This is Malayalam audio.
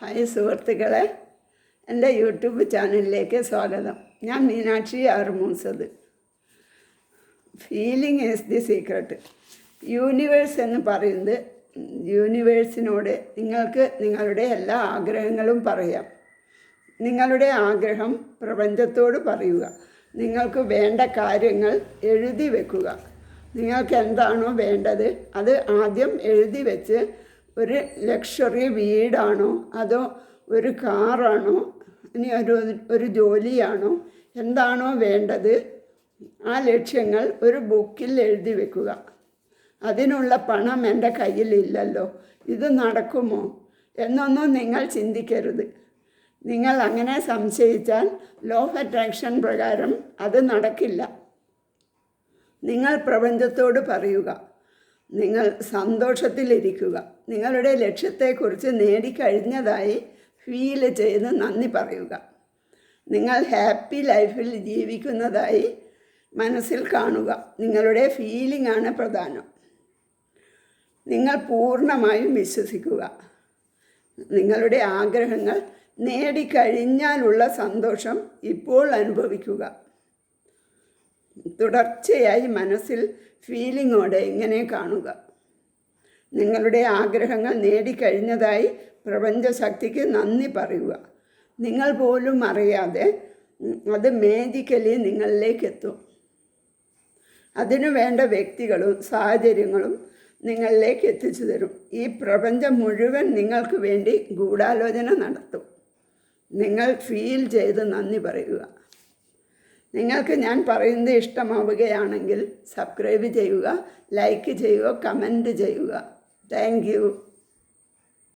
ഹായ് സുഹൃത്തുക്കളെ എന്റെ യൂട്യൂബ് ചാനലിലേക്ക് സ്വാഗതം. ഞാൻ Meenakshi ആർമൂസത് feeling is the secret universe എന്ന് പറയുന്നത് യൂണിവേഴ്സിനോട് നിങ്ങൾക്ക് നിങ്ങളുടെ എല്ലാ ആഗ്രഹങ്ങളും പറയാം. നിങ്ങളുടെ ആഗ്രഹം പ്രപഞ്ചത്തോട് പറയുക. നിങ്ങൾക്ക് വേണ്ട കാര്യങ്ങൾ എഴുതി വെക്കുക. നിങ്ങൾക്ക് എന്താണോ വേണ്ടത് അത് ആദ്യം എഴുതി വെച്ച് ഒരു ലക്ഷറി വീടാണോ? അതോ ഒരു കാറാണോ? ഇനി ഒരു ഒരു ജോലിയാണോ? എന്താണോ വേണ്ടത്? ആ ലക്ഷ്യങ്ങൾ ഒരു ബുക്കിൽ എഴുതി വെക്കുക. അതിനുള്ള പണം എന്റെ കയ്യിലില്ലല്ലോ. ഇത് നടക്കുമോ? എന്നൊന്നും നിങ്ങൾ ചിന്തിക്കരുത്. നിങ്ങൾ അങ്ങനെ സംശയിച്ചാൽ ലോ ഓഫ് അട്രാക്ഷൻ പ്രകാരം അത് നടക്കില്ല. നിങ്ങൾ പ്രപഞ്ചത്തോട് പറയുക. നിങ്ങൾ സന്തോഷത്തിലിരിക്കുക. നിങ്ങളുടെ ലക്ഷ്യത്തെക്കുറിച്ച് നേടിക്കഴിഞ്ഞതായി ഫീൽ ചെയ്ത് നന്ദി പറയുക. നിങ്ങൾ ഹാപ്പി ലൈഫിൽ ജീവിക്കുന്നതായി മനസ്സിൽ കാണുക. നിങ്ങളുടെ ഫീലിംഗ് ആണ് പ്രധാനം. നിങ്ങൾ പൂർണമായും വിശ്വസിക്കുക. നിങ്ങളുടെ ആഗ്രഹങ്ങൾ നേടിക്കഴിഞ്ഞാലുള്ള സന്തോഷം ഇപ്പോൾ അനുഭവിക്കുക. തുടർച്ചയായി മനസ്സിൽ ഫീലിങ്ങോടെ ഇങ്ങനെ കാണുക. നിങ്ങളുടെ ആഗ്രഹങ്ങൾ നേടിക്കഴിഞ്ഞതായി പ്രപഞ്ചശക്തിക്ക് നന്ദി പറയുക. നിങ്ങൾ പോലും അറിയാതെ അത് മേജിക്കലി നിങ്ങളിലേക്ക് എത്തും അതിനു വേണ്ട വ്യക്തികളും സാഹചര്യങ്ങളും നിങ്ങളിലേക്ക് എത്തിച്ചു തരും. ഈ പ്രപഞ്ചം മുഴുവൻ നിങ്ങൾക്ക് വേണ്ടി ഗൂഢാലോചന നടത്തും. നിങ്ങൾ ഫീൽ ചെയ്ത് നന്ദി പറയുക. നിങ്ങൾക്ക് ഞാൻ പറയുന്നത് ഇഷ്ടമാവുകയാണെങ്കിൽ സബ്സ്ക്രൈബ് ചെയ്യുക ലൈക്ക് ചെയ്യുക കമന്റ് ചെയ്യുക. താങ്ക്